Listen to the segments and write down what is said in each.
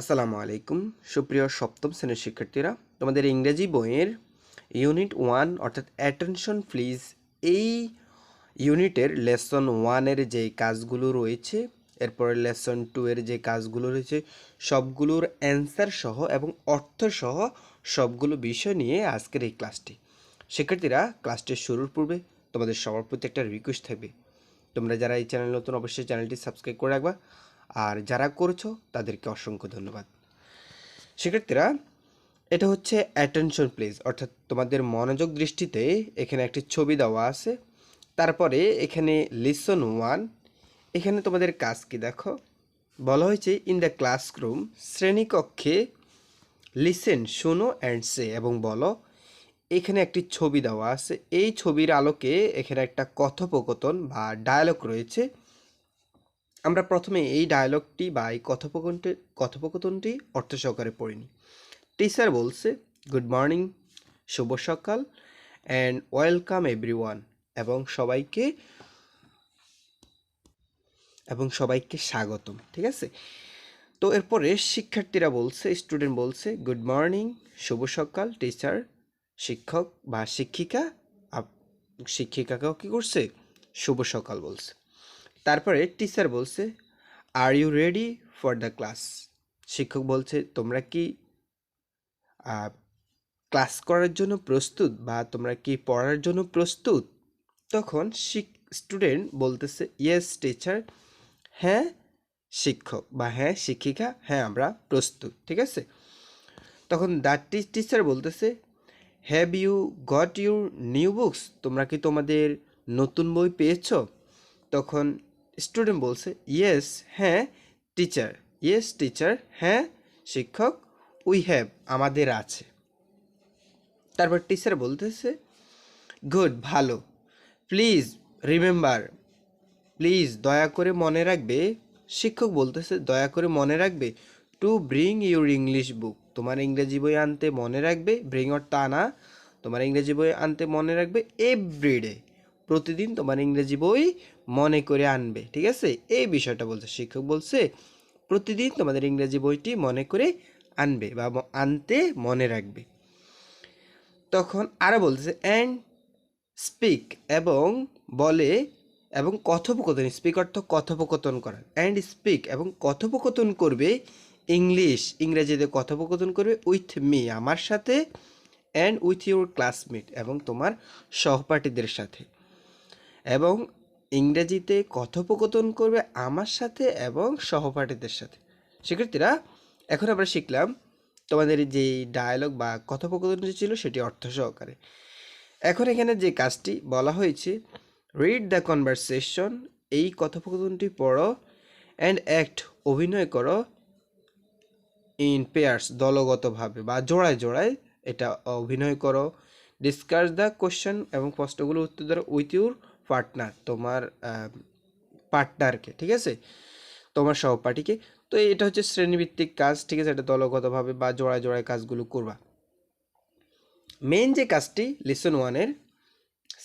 আসসালামু আলাইকুম। সুপ্রিয় সপ্তম শ্রেণির শিক্ষার্থীরা, তোমাদের ইংরেজি বইয়ের ইউনিট ওয়ান অর্থাৎ অ্যাটেনশন প্লিজ এই ইউনিটের লেসন ওয়ানের যে কাজগুলো রয়েছে, এরপরে লেসন টু এর যে কাজগুলো রয়েছে, সবগুলোর অ্যান্সার সহ এবং অর্থ সহ সবগুলো বিষয় নিয়ে আজকের এই ক্লাসটি। শিক্ষার্থীরা ক্লাসটি শুরুর পূর্বে তোমাদের সবার প্রতি একটা রিকোয়েস্ট থাকবে। তোমরা যারা এই চ্যানেল নতুন, অবশ্যই চ্যানেলটি সাবস্ক্রাইব করে রাখবা। আর যারা করেছ, তাদেরকে অসংখ্য ধন্যবাদ। শিক্ষার্থীরা, এটা হচ্ছে অ্যাটেনশন প্লেস অর্থাৎ তোমাদের মনোযোগ দৃষ্টিতে এখানে একটি ছবি দেওয়া আছে। তারপরে এখানে লিসন ওয়ান এখানে তোমাদের কাজ কি দেখো? বলা হয়েছে ইন দ্য ক্লাসরুম শ্রেণীকক্ষে লিসেন শোনো অ্যান্ড সে এবং বলো, এখানে একটি ছবি দেওয়া আছে। এই ছবির আলোকে এখানে একটা কথোপকথন বা ডায়ালগ রয়েছে। আমরা প্রথমে এই ডায়ালগটি বা এই কথোপকথনটি কথোপকথনটি অর্থ সহকারে পড়িনি। টিচার বলছে গুড মর্নিং শুভ সকাল অ্যান্ড ওয়েলকাম এভরিওয়ান এবং সবাইকে এবং সবাইকে স্বাগতম, ঠিক আছে? তো এরপরে শিক্ষার্থীরা বলছে স্টুডেন্ট বলছে গুড মর্নিং শুভ সকাল টিচার শিক্ষক বা শিক্ষিকা শিক্ষিকাকেও কী করছে? শুভ সকাল বলছে। তারপরে টিচার বলছে are you ready for the class শিক্ষক বলছে, তোমরা কি ক্লাস করার জন্য প্রস্তুত বা তোমরা কি পড়ার জন্য প্রস্তুত? তখন স্টুডেন্ট বলতেছে ইয়েস টিচার হ্যাঁ শিক্ষক বা হ্যাঁ শিক্ষিকা হ্যাঁ আমরা প্রস্তুত, ঠিক আছে? তখন দ্যাট টিচার বলতেছে have you got your new books তোমরা কি তোমাদের নতুন বই পেয়েছ? তখন স্টুডেন্ট বলছে ইয়েস হ্যাঁ টিচার ইয়েস টিচার হ্যাঁ শিক্ষক উই হ্যাভ আমাদের আছে। তারপর টিচার বলতেছে গুড ভালো। প্লিজ রিমেম্বার প্লিজ দয়া করে মনে রাখবে। শিক্ষক বলতেছে, দয়া করে মনে রাখবে to bring your English book তোমার ইংরেজি বই আনতে মনে রাখবে ব্রিং অর আনা তোমার ইংরেজি বই আনতে মনে রাখবে এভরিডে প্রতিদিন তোমার ইংরেজি বই মনে করে আনবে, ঠিক আছে? এই বিষয়টা বলছে, শিক্ষক বলছে, প্রতিদিন তোমাদের ইংরেজি বইটি মনে করে আনবে বা আনতে মনে রাখবে। তখন আরও বলছে অ্যান্ড স্পিক এবং বলে এবং কথোপকথন স্পিক অর্থ কথোপকথন করা। অ্যান্ড স্পিক এবং কথোপকথন করবে ইংলিশ, ইংরেজিতে কথোপকথন করবে উইথ মি, আমার সাথে অ্যান্ড উইথ ইউর ক্লাসমেট এবং তোমার সহপাঠীদের সাথে। এবং ইংরেজিতে কথোপকথন করবে আমার সাথে এবং সহপাঠীদের সাথে। শিক্ষার্থীরা, এখন আমরা শিখলাম তোমাদের যে ডায়ালগ বা কথোপকথন যে ছিল সেটি অর্থ সহকারে। এখন এখানে যে কাজটি বলা হয়েছে রিড দ্য কনভারসেশন এই কথোপকথনটি পড়ো অ্যান্ড অ্যাক্ট অভিনয় করো ইন পেয়ার্স দলগতভাবে বা জোড়ায় জোড়ায় এটা অভিনয় করো। ডিসকাস দ্য কোশ্চেন এবং প্রশ্নগুলো উত্তর দাও উইথ ইউর পার্টনার তোমার পার্টনারকে ঠিক আছে? তোমার সহপাঠীকে। তো এটা হচ্ছে শ্রেণীভিত্তিক কাজ, ঠিক আছে? এটা দলগতভাবে বা জোড়ায় জোড়ায় কাজগুলো করবা। মেন যে কাজটি লিসন ওয়ানের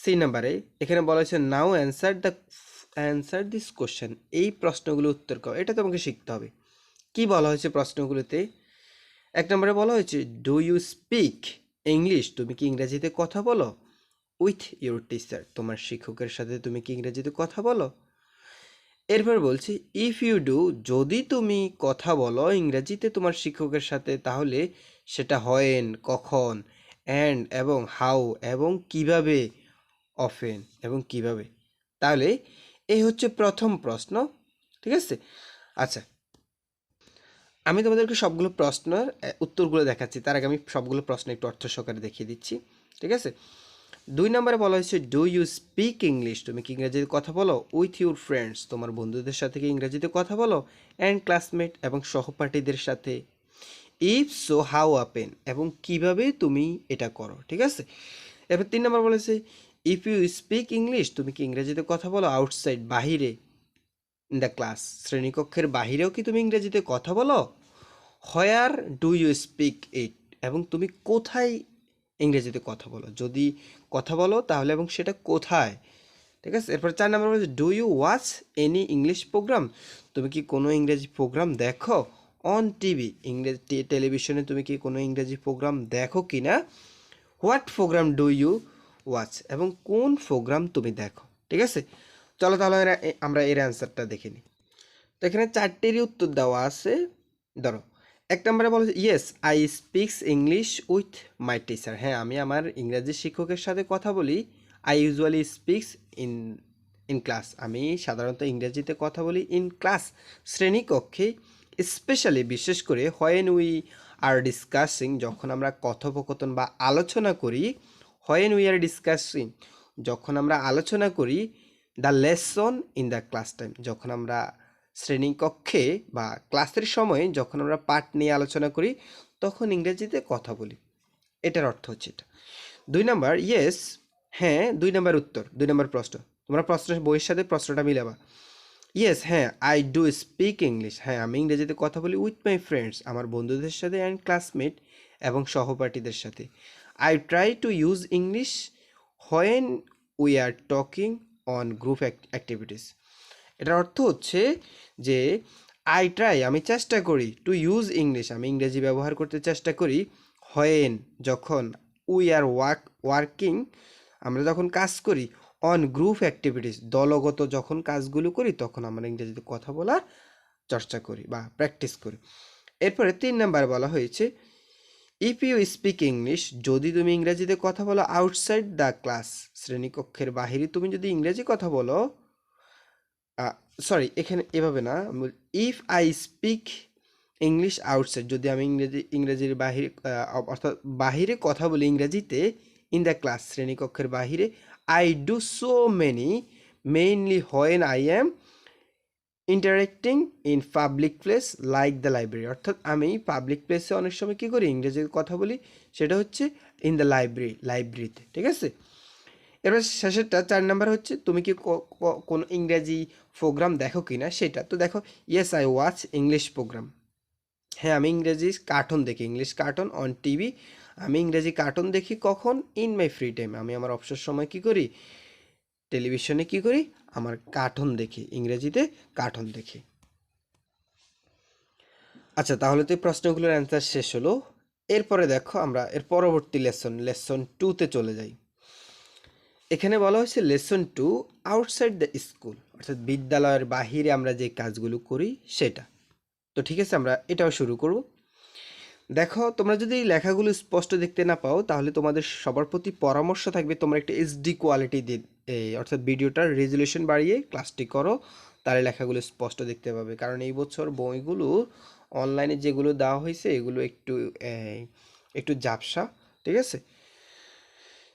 সি নাম্বারে এখানে বলা হয়েছে now answer the answer this question এই প্রশ্নগুলো উত্তর করো। এটা তোমাকে শিখতে হবে। কি বলা হয়েছে প্রশ্নগুলোতে? এক নম্বরে বলা হয়েছে ডু ইউ স্পিক ইংলিশ তুমি কি ইংরেজিতে কথা বলো? উইথ ইউর টিচার, তোমার শিক্ষকের সাথে তুমি কি ইংরেজিতে কথা বলো? এরপর বলছি, ইফ ইউ ডু, যদি তুমি কথা বলো ইংরেজিতে তোমার শিক্ষকের সাথে, তাহলে সেটা হয়েন কখন, অ্যান্ড এবং হাউ, এবং কীভাবে অফেন, এবং কীভাবে? তাহলে এই হচ্ছে প্রথম প্রশ্ন, ঠিক আছে? আচ্ছা আমি তোমাদেরকে সবগুলো প্রশ্নের উত্তরগুলো দেখাচ্ছি, তার আগে আমি সবগুলো প্রশ্ন একটু অর্থ সহকারে দেখিয়ে দিচ্ছি, ঠিক আছে? দুই নম্বরে বলা হয়েছে ডু ইউ স্পিক ইংলিশ তুমি কি ইংরেজিতে কথা বলো? উইথ ইউর ফ্রেন্ডস তোমার বন্ধুদের সাথে কি ইংরেজিতে কথা বলো? অ্যান্ড ক্লাসমেট এবং সহপাঠীদের সাথে। ইফ সো হাউ আপেন এবং কীভাবে তুমি এটা করো, ঠিক আছে? এবার তিন নম্বর বলেছে ইফ ইউ স্পিক ইংলিশ তুমি কি ইংরেজিতে কথা বলো? আউটসাইড বাহিরে। ইন দ্য ক্লাস শ্রেণীকক্ষের বাহিরেও কি তুমি ইংরেজিতে কথা বলো? Where do you speak it এবং তুমি কোথায় ইংরেজিতে কথা বলো। যদি কথা বলো তাহলে এবং সেটা কোথায়? ঠিক আছে? এরপর চার নম্বর বলছে do you watch any English program তুমি কি কোনো ইংরেজি প্রোগ্রাম দেখো অন টিভি ইংরেজি টেলিভিশনে তুমি কি কোনো ইংরেজি প্রোগ্রাম দেখো কি না? What program do you watch এবং কোন প্রোগ্রাম তুমি দেখো? ঠিক আছে? চলো তাহলে আমরা এর অ্যান্সারটা দেখে নিই। তো এখানে চারটেরই উত্তর দেওয়া আছে। ধরো এক নম্বরে বলা yes I speaks English with my teacher হ্যাঁ আমি আমার ইংরাজি শিক্ষকের সাথে কথা বলি। I usually speaks in in class আমি সাধারণত ইংরেজিতে কথা বলি ইন ক্লাস শ্রেণীকক্ষে স্পেশালি বিশেষ করে হোয়েন উই আর ডিসকাসিং যখন আমরা কথোপকথন বা আলোচনা করি হোয়েন উই আর ডিসকাসিং যখন আমরা আলোচনা করি the lesson in the class time যখন আমরা শ্রেণীকক্ষে বা ক্লাসের সময় যখন আমরা পাঠ নিয়ে আলোচনা করি, তখন ইংরেজিতে কথা বলি। এটার অর্থ হচ্ছে এটা। দুই নাম্বার ইয়েস হ্যাঁ দুই নাম্বার উত্তর, দুই নাম্বার প্রশ্ন। তোমরা প্রশ্ন, বইয়ের সাথে প্রশ্নটা মিলাবা। ইয়েস হ্যাঁ আই ডু স্পিক ইংলিশ হ্যাঁ আমি ইংরেজিতে কথা বলি উইথ মাই ফ্রেন্ডস আমার বন্ধুদের সাথে অ্যান্ড ক্লাসমেট এবং সহপাঠীদের সাথে। I try to use English when we are talking on group activities এটার অর্থ হচ্ছে যে আই ট্রাই আমি চেষ্টা করি টু ইউজ ইংলিশ আমি ইংরেজি ব্যবহার করতে চেষ্টা করি। হয়েন যখন উই আর ওয়ার্ক ওয়ার্কিং আমরা যখন কাজ করি অন গ্রুপ অ্যাক্টিভিটিস দলগত যখন কাজগুলো করি, তখন আমরা ইংরেজিতে কথা বলার চর্চা করি বা প্র্যাকটিস করি। এরপরে তিন নাম্বার বলা হয়েছে ইফ ইউ স্পিক ইংলিশ যদি তুমি ইংরেজিতে কথা বলো আউটসাইড দ্য ক্লাস শ্রেণীকক্ষের বাহিরে, তুমি যদি ইংরেজি কথা বলো সরি এখানে এভাবে না if I speak English outside যদি আমি ইংরেজি, ইংরেজির বাহিরে অর্থাৎ বাহিরে কথা বলি ইংরেজিতে ইন দ্য ক্লাস শ্রেণীকক্ষের বাহিরে I do so many mainly when I am interacting in public place like the library অর্থাৎ আমি পাবলিক প্লেসে অনেক সময় কী করি? ইংরেজিতে কথা বলি, সেটা হচ্ছে ইন দ্য লাইব্রেরি লাইব্রেরিতে ঠিক আছে? এবার শেষেরটা চার নাম্বার হচ্ছে, তুমি কি কোনো ইংরেজি প্রোগ্রাম দেখো কি না সেটা? তো দেখো yes I watch English program হ্যাঁ আমি ইংরেজি কার্টুন দেখি ইংলিশ কার্টুন অন টিভি আমি ইংরেজি কার্টুন দেখি কখন? ইন মাই ফ্রি টাইম আমি আমার অবসর সময় কি করি? টেলিভিশনে কি করি? আমার কার্টুন দেখি, ইংরেজিতে কার্টুন দেখি। আচ্ছা তাহলে তো এই প্রশ্নগুলোর অ্যান্সার শেষ হলো। এরপরে দেখো আমরা, এর পরবর্তী লেসন লেসন টুতে চলে যাই। এখানে বলা হয়েছে lesson two outside the school, অর্থাৎ বিদ্যালয়ের বাহিরে আমরা যে কাজগুলো করি সেটা। তো ঠিক আছে, আমরা এটাও শুরু করব। দেখো, তোমরা যদি লেখাগুলো স্পষ্ট দেখতে না পাও, তাহলে তোমাদের সবার প্রতি পরামর্শ থাকবে তোমরা একটা এইচডি কোয়ালিটি দিয়ে অর্থাৎ ভিডিওটার রেজুলেশন বাড়িয়ে ক্লাসটি করো, তাহলে লেখাগুলো স্পষ্ট দেখতে পাবে। কারণ এই বছর বইগুলো অনলাইনে যেগুলো দেওয়া হয়েছে, এগুলো একটু একটু ঝাপসা, ঠিক আছে?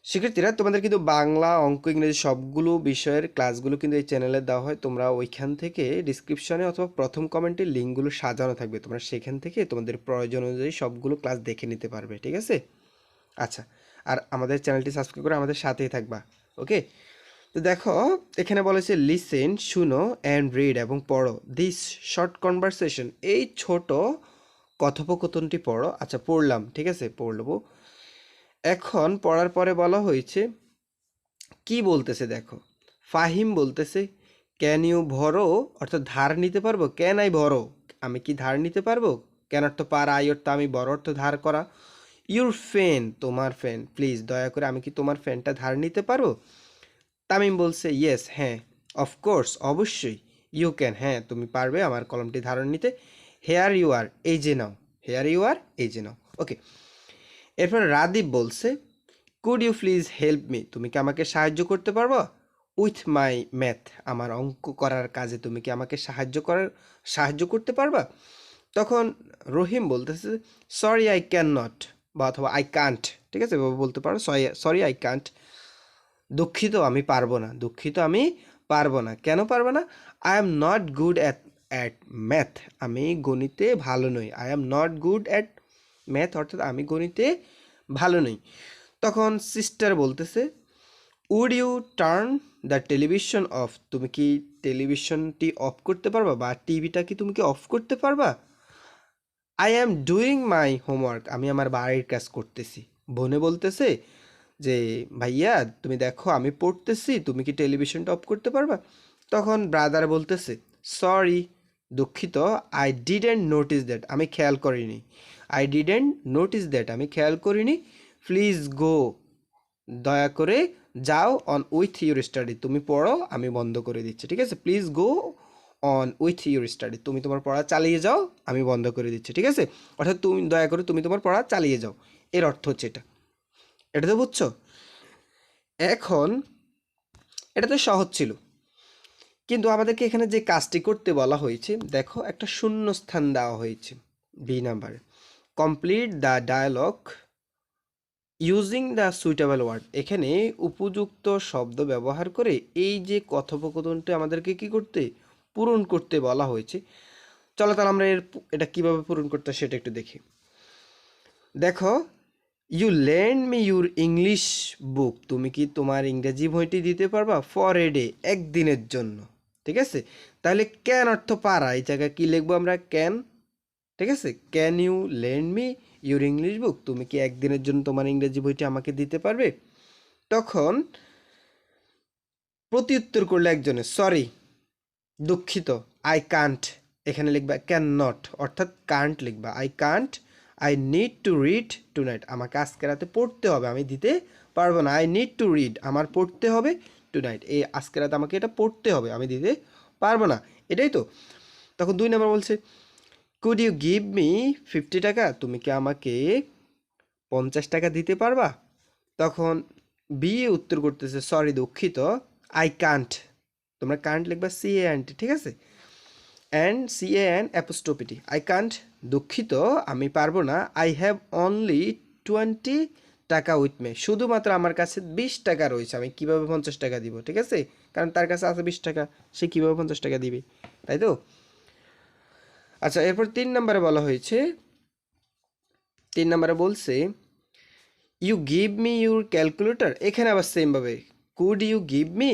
শিক্ষার্থীরা, তোমাদের কিন্তু বাংলা, অঙ্ক, ইংরেজি সবগুলো বিষয়ের ক্লাসগুলো কিন্তু এই চ্যানেলে দেওয়া হয়। তোমরা ওইখান থেকে ডিসক্রিপশনে অথবা প্রথম কমেন্টে লিঙ্কগুলো সাজানো থাকবে। তোমরা সেখান থেকে তোমাদের প্রয়োজন অনুযায়ী সবগুলো ক্লাস দেখে নিতে পারবে, ঠিক আছে? আচ্ছা আর আমাদের চ্যানেলটি সাবস্ক্রাইব করে আমাদের সাথেই থাকবা ওকে তো দেখো, এখানে বলেছে লিসেন শুনো অ্যান্ড রিড এবং পড়ো। দিস শর্ট কনভারসেশন এই ছোট কথোপকথনটি পড়ো। আচ্ছা পড়লাম, ঠিক আছে? পড়লবো এখন পড়ার পরে বলা হয়েছে, কি বলতেছে দেখো? ফাহিম বলতেছে ক্যান ইউ ভরো অর্থাৎ ধার নিতে পারব? ক্যান আই ভরো আমি কি ধার নিতে পারব? ক্যান অর্থ পার আই অর্থ আমি বড় অর্থ ধার করা। ইউর ফ্যান তোমার ফ্যান প্লিজ দয়া করে আমি কি তোমার ফ্যানটা ধার নিতে পারব? তামিম বলছে ইয়েস হ্যাঁ অফকোর্স অবশ্যই ইউ ক্যান হ্যাঁ তুমি পারবে আমার কলমটি ধারণ নিতে। হেয়ার ইউ আর এই যে নাও হেয়ার ইউ আর এই যে নাও। ওকে এরপর রাদীপ বলছে could you please help me তুমি কি আমাকে সাহায্য করতে পারব? উইথ মাই ম্যাথ আমার অঙ্ক করার কাজে তুমি কি আমাকে সাহায্য করার, সাহায্য করতে পারবা? তখন রহিম বলতেছে সরি আই ক্যান নট বা অথবা আই কান্ট ঠিক আছে? বলতে পারো সরি আই কান্ট দুঃখিত আমি পারব না, দুঃখিত আমি পারব না। কেন পারব না? I am not good at at math আমি গণিতে ভালো নই। I am not good at math, অর্থাৎ আমি গণিতে ভালো নই। তখন সিস্টার বলতেছে would you turn the television off তুমি কি টেলিভিশনটি অফ করতে পারবা বা টিভিটা কি তুমি কি অফ করতে পারবা? I am doing my homework আমি আমার বাড়ির কাজ করতেছি। বোনে বলতেছে যে, ভাইয়া, তুমি দেখো, আমি পড়তেছি, তুমি কি টেলিভিশনটা অফ করতে পারবা? তখন ব্রাদার বলতেছে সরি দুঃখিত আই ডিডেন্ট নোটিস দ্যাট আমি খেয়াল করিনি। আই ডিডেন্ট নোটিস দ্যাট আমি খেয়াল করিনি। প্লিজ গো দয়া করে যাও অন উইথ ইউর স্টাডি তুমি পড়ো, আমি বন্ধ করে দিচ্ছি, ঠিক আছে? Please go on with your study তুমি তোমার পড়া চালিয়ে যাও, আমি বন্ধ করে দিচ্ছি, ঠিক আছে? অর্থাৎ তুমি, দয়া করে তুমি তোমার পড়া চালিয়ে যাও, এর অর্থ হচ্ছে এটা। এটা তো বুঝছ? এখন এটা তো সহজ ছিল। কিন্তু আমাদেরকে এখানে যে কাজটি করতে বলা হয়েছে, দেখো একটা শূন্য স্থান দেওয়া হয়েছে বি নাম্বারে complete the dialogue using the suitable word এখানে উপযুক্ত শব্দ ব্যবহার করে এই যে কথোপকথনটি আমাদেরকে কি করতে, পূরণ করতে বলা হয়েছে। চলো তাহলে আমরা এর এটা কীভাবে পূরণ করতে সেটা একটু দেখি। দেখো you lend me your English book তুমি কি তোমার ইংরেজি বইটি দিতে পারবা? ফর এ ডে একদিনের জন্য। ঠিক আছে? তাহলে ক্যান অর্থ পারা, এই জায়গায় কি লিখব আমরা? ক্যান ঠিক আছে? Can you lend me your English book তুমি কি একদিনের জন্য তোমার ইংরেজি বইটি আমাকে দিতে পারবে? তখন প্রতি উত্তর করলে একজনে সরি দুঃখিত আই কান্ট এখানে লিখবা ক্যান নট অর্থাৎ কান্ট লিখবা I can't I need to read tonight আমাকে আজকে রাতে পড়তে হবে, আমি দিতে পারব না আই নিড টু রিড আমার পড়তে হবে টু নাইট এই আজকে রাতে আমাকে এটা পড়তে হবে, আমি দিতে পারব না। এটাই তো। তখন দুই নম্বর বলছে could you give me fifty টাকা? তুমি কি আমাকে পঞ্চাশ টাকা দিতে পারবা? তখন বি উত্তর করতেছে সরি দুঃখিত আই কান্ট তোমরা কান্ট লিখবা সি এ এন টি ঠিক আছে? And C A N apostrophe T I can't দুঃখিত, আমি পারব না। আই হ্যাভ অনলি টোয়েন্টি টাকা উইথ মে। শুধুমাত্র আমার কাছে বিশ টাকা রয়েছে, আমি কীভাবে পঞ্চাশ টাকা দিব, ঠিক আছে? কারণ তার কাছে আছে বিশ টাকা, সে কীভাবে পঞ্চাশ টাকা দিবে, তাই তো? আচ্ছা এরপর তিন নম্বরে বলা হয়েছে, তিন নম্বরে বলছে you give me your calculator এখানে আবার সেমভাবে could you give me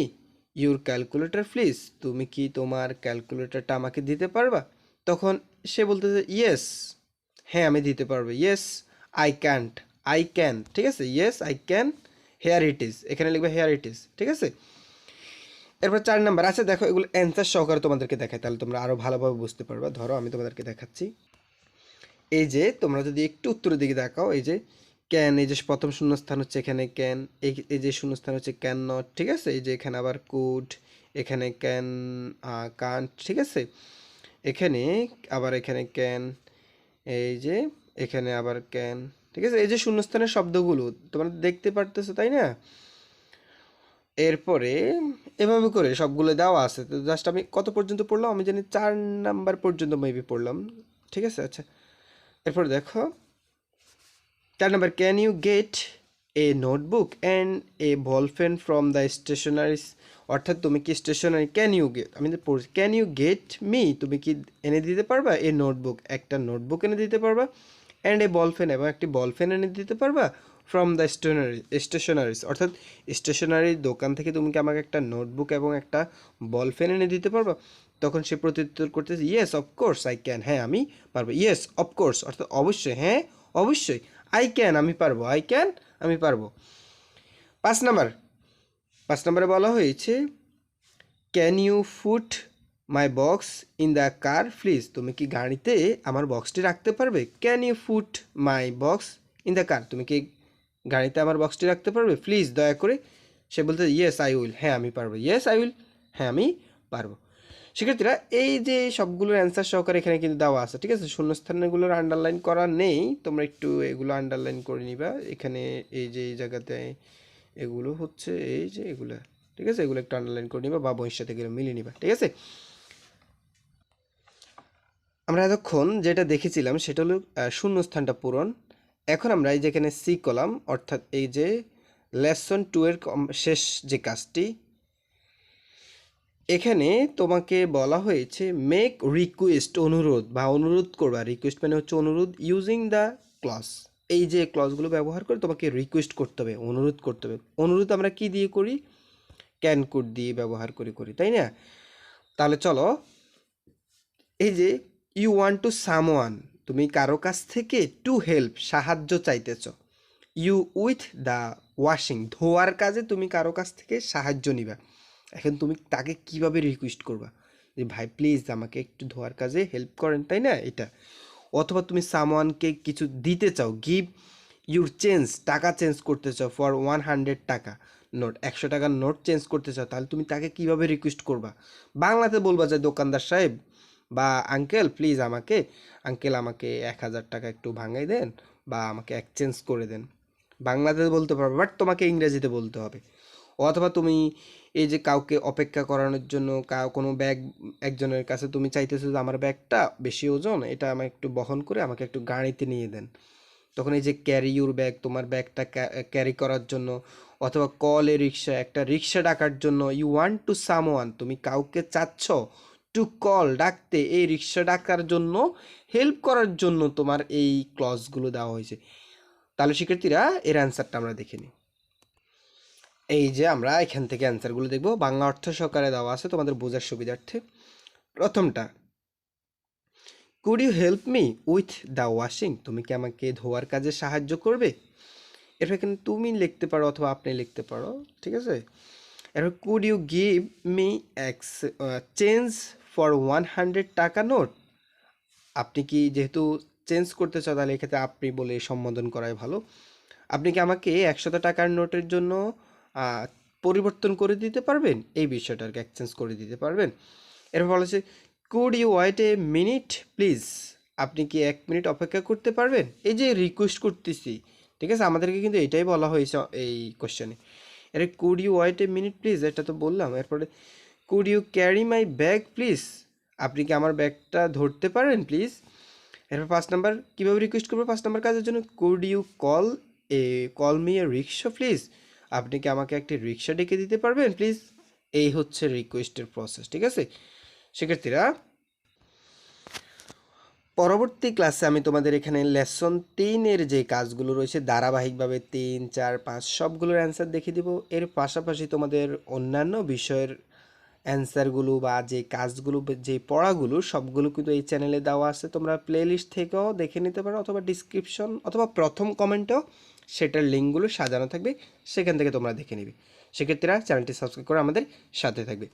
your calculator please তুমি কি তোমার ক্যালকুলেটরটা আমাকে দিতে পারবা? তখন সে বলতেছে ইয়েস হ্যাঁ আমি দিতে পারব yes I can't I can ঠিক আছে? Yes I can here it is এখানে লিখবে হেয়ার ইট ইজ ঠিক আছে? এরপর চার নাম্বার। আছে দেখো, এগুলো অ্যান্সার সহকারে তোমাদেরকে দেখায় তাহলে তোমরা আরও ভালোভাবে বুঝতে পারবা। ধরো, আমি তোমাদেরকে দেখাচ্ছি। এই যে, তোমরা যদি একটু উত্তরের দিকে দেখাও এই যে ক্যান এই যে প্রথম শূন্যস্থান হচ্ছে এখানে ক্যান এই এই যে শূন্যস্থান হচ্ছে ক্যান নট ঠিক আছে? এই যে এখানে আবার কুড এখানে ক্যান কান ঠিক আছে? এখানে, আবার এখানে ক্যান এই যে, এখানে আবার ক্যান ঠিক আছে? এই যে শূন্যস্থানের শব্দগুলো, তোমরা দেখতে পারতেছো, তাই না? এরপরে এভাবে করে সবগুলো দেওয়া আছে। তো জাস্ট আমি কত পর্যন্ত পড়লাম? আমি জানি চার নাম্বার পর্যন্ত মেবি পড়লাম। ঠিক আছে? আচ্ছা। এরপর দেখো। চার number can you get a notebook and a ball pen from the stationeries অর্থাৎ তুমি কি স্টেশনারি ক্যান ইউ গেট আমি পড়ছি ক্যান ইউ গেট মি তুমি কি এনে দিতে পারবা? এ নোটবুক একটা নোটবুক এনে দিতে পারবা। অ্যান্ড এ বল পেন এবং একটি বল পেন এনে দিতে পারবা ফ্রম দ্য স্টেশনারি স্টেশনারিস অর্থাৎ স্টেশনারির দোকান থেকে তুমি কি আমাকে একটা নোটবুক এবং একটা বল পেন এনে দিতে পারবা? তখন সে প্রত্যুত্তর করতেছে ইয়েস অফকোর্স আই ক্যান হ্যাঁ আমি পারব। ইয়েস অফকোর্স অর্থাৎ অবশ্যই হ্যাঁ অবশ্যই আই ক্যান আমি পারব। আই ক্যান আমি পারব। পাঁচ নাম্বার, পাঁচ নম্বরে বলা হয়েছে can you put my box in the car please তুমি কি গাড়িতে আমার বক্সটি রাখতে পারবে? Can you put my box in the car তুমি কি গাড়িতে আমার বক্সটি রাখতে পারবে? প্লিজ দয়া করে। সে বলতে ইয়েস আই উইল হ্যাঁ আমি পারব। ইয়েস আই উইল হ্যাঁ আমি পারব। শিক্ষার্থীরা, এই যে সবগুলোর অ্যান্সার সহকারে এখানে কিন্তু দেওয়া আছে, ঠিক আছে? শূন্যস্থানগুলোর আন্ডারলাইন করা নেই। তোমরা একটু এগুলো আন্ডারলাইন করে নিবা। এখানে এই যে, এই জায়গাতে এগুলো হচ্ছে, এই যে, এগুলো, ঠিক আছে? এগুলো একটু আন্ডারলাইন করে নিবা বা সাথে এগুলো মিলিয়ে নিবা, ঠিক আছে? আমরা এতক্ষণ যেটা দেখেছিলাম সেটা হলো শূন্যস্থানটা পূরণ। এখন আমরা এই যেখানে সি কলাম, অর্থাৎ এই যে লেসন টু এর শেষ যে কাজটি, এখানে তোমাকে বলা হয়েছে মেক রিকোয়েস্ট অনুরোধ বা অনুরোধ করবা। রিকোয়েস্ট মানে হচ্ছে অনুরোধ ইউজিং দ্য ক্লস এই যে ক্লসগুলো ব্যবহার করে তোমাকে রিকোয়েস্ট করতে হবে, অনুরোধ করতে হবে। অনুরোধ আমরা কি দিয়ে করি? ক্যান কোড দিয়ে ব্যবহার করে করি, তাই না? তাহলে চলো, এই যে ইউ ওয়ান্ট টু সামওয়ান, তুমি কারও কাছ থেকে টু হেল্প, সাহায্য চাইতেছ। ইউ উইথ দ্য ওয়াশিং, ধোয়ার কাজে তুমি কারও কাছ থেকে সাহায্য নিবা। এখন তুমি তাকে কীভাবে রিকোয়েস্ট করবা? যে, ভাই প্লিজ আমাকে একটু ধোয়ার কাজে হেল্প করেন। তাই না? এটা। অথবা তুমি সামওয়ানকে কিছু দিতে চাও গিভ ইউর চেঞ্জ টাকা চেঞ্জ করতে চাও ফর ওয়ান হান্ড্রেড টাকা নোট, একশো টাকার নোট চেঞ্জ করতে চাও, তাহলে তুমি তাকে কীভাবে রিকোয়েস্ট করবা? বাংলাতে বলবা যে, দোকানদার সাহেব বা আঙ্কেল প্লিজ আমাকে আঙ্কেল আমাকে এক হাজার টাকা একটু ভাঙাই দেন বা আমাকে এক্সচেঞ্জ করে দেন। বাংলাতে বলতে পারবে বাট তোমাকে ইংরেজিতে বলতে হবে। অথবা তুমি এই যে কাউকে অপেক্ষা করানোর জন্য কা, কোনো ব্যাগ একজনের কাছে তুমি চাইতেছো যে আমার ব্যাগটা বেশি ওজন, এটা আমাকে একটু বহন করে আমাকে একটু গাড়িতে নিয়ে দেন। তখন এই যে ক্যারি ইউর ব্যাগ তোমার ব্যাগটা ক্যারি করার জন্য অথবা কল রিক্সা, একটা রিক্সা ডাকার জন্য ইউ ওয়ান্ট টু সামওয়ান তুমি কাউকে চাচ্ছ টু কল ডাকতে, এই রিক্সা ডাকার জন্য হেল্প করার জন্য তোমার এই ক্লজগুলো দেওয়া হয়েছে। তাহলে শিক্ষার্থীরা, এর অ্যান্সারটা আমরা দেখে নিই। এই যে আমরা এখান থেকে অ্যান্সারগুলো দেখব। বাংলা অর্থ সহকারে দেওয়া আছে তোমাদের বোঝার সুবিধার্থে। প্রথমটা could you help me with the washing তুমি কি আমাকে ধোয়ার কাজে সাহায্য করবে? এরপর এখানে তুমি লিখতে পারো অথবা আপনি লিখতে পারো, ঠিক আছে? এরপর could you give me exchange for one hundred টাকা নোট, আপনি কি যেহেতু চেঞ্জ করতে চাও, তাহলে এক্ষেত্রে আপনি বলে সম্বোধন করাই ভালো। আপনি কি আমাকে একশত টাকার নোটের জন্য পরিবর্তন করে দিতে পারবেন? এই বিষয়টা বিষয়টাকে এক্সচেঞ্জ করে দিতে পারবেন। এরপর বলেছে could you wait a minute please আপনি কি এক মিনিট অপেক্ষা করতে পারবেন? এই যে রিকোয়েস্ট করতেছি, ঠিক আছে? আমাদেরকে কিন্তু এটাই বলা হয়েছে এই কোশ্চেনে এর could you wait a minute please এটা তো বললাম। এরপরে could you carry my bag please আপনি কি আমার ব্যাগটা ধরতে পারেন প্লিজ এরপর পাঁচ নাম্বার কীভাবে রিকোয়েস্ট করব পাঁচ নাম্বার কাজের জন্য? Could you call a call me a rickshaw please আপনি কি আমাকে একটি রিক্সা ডেকে দিতে পারবেন প্লিজ এই হচ্ছে রিকোয়েস্টের প্রসেস ঠিক আছে? শিক্ষার্থীরা, পরবর্তী ক্লাসে আমি তোমাদের এখানে লেসন তিনের যে কাজগুলো রয়েছে, ধারাবাহিকভাবে তিন, চার, পাঁচ, সবগুলোর অ্যান্সার দেখিয়ে দিব। এর পাশাপাশি তোমাদের অন্যান্য বিষয়ের অ্যান্সারগুলো বা যে কাজগুলো, যে পড়াগুলো, সবগুলো কিন্তু এই চ্যানেলে দেওয়া আছে। তোমরা প্লেলিস্ট থেকেও দেখে নিতে পারো অথবা ডিসক্রিপশন অথবা প্রথম কমেন্টেও সেটার লিঙ্কগুলো সাজানো থাকবে, সেখান থেকে তোমরা দেখে নিবে। সেক্ষেত্রে চ্যানেলটি সাবস্ক্রাইব করে আমাদের সাথে থাকবে।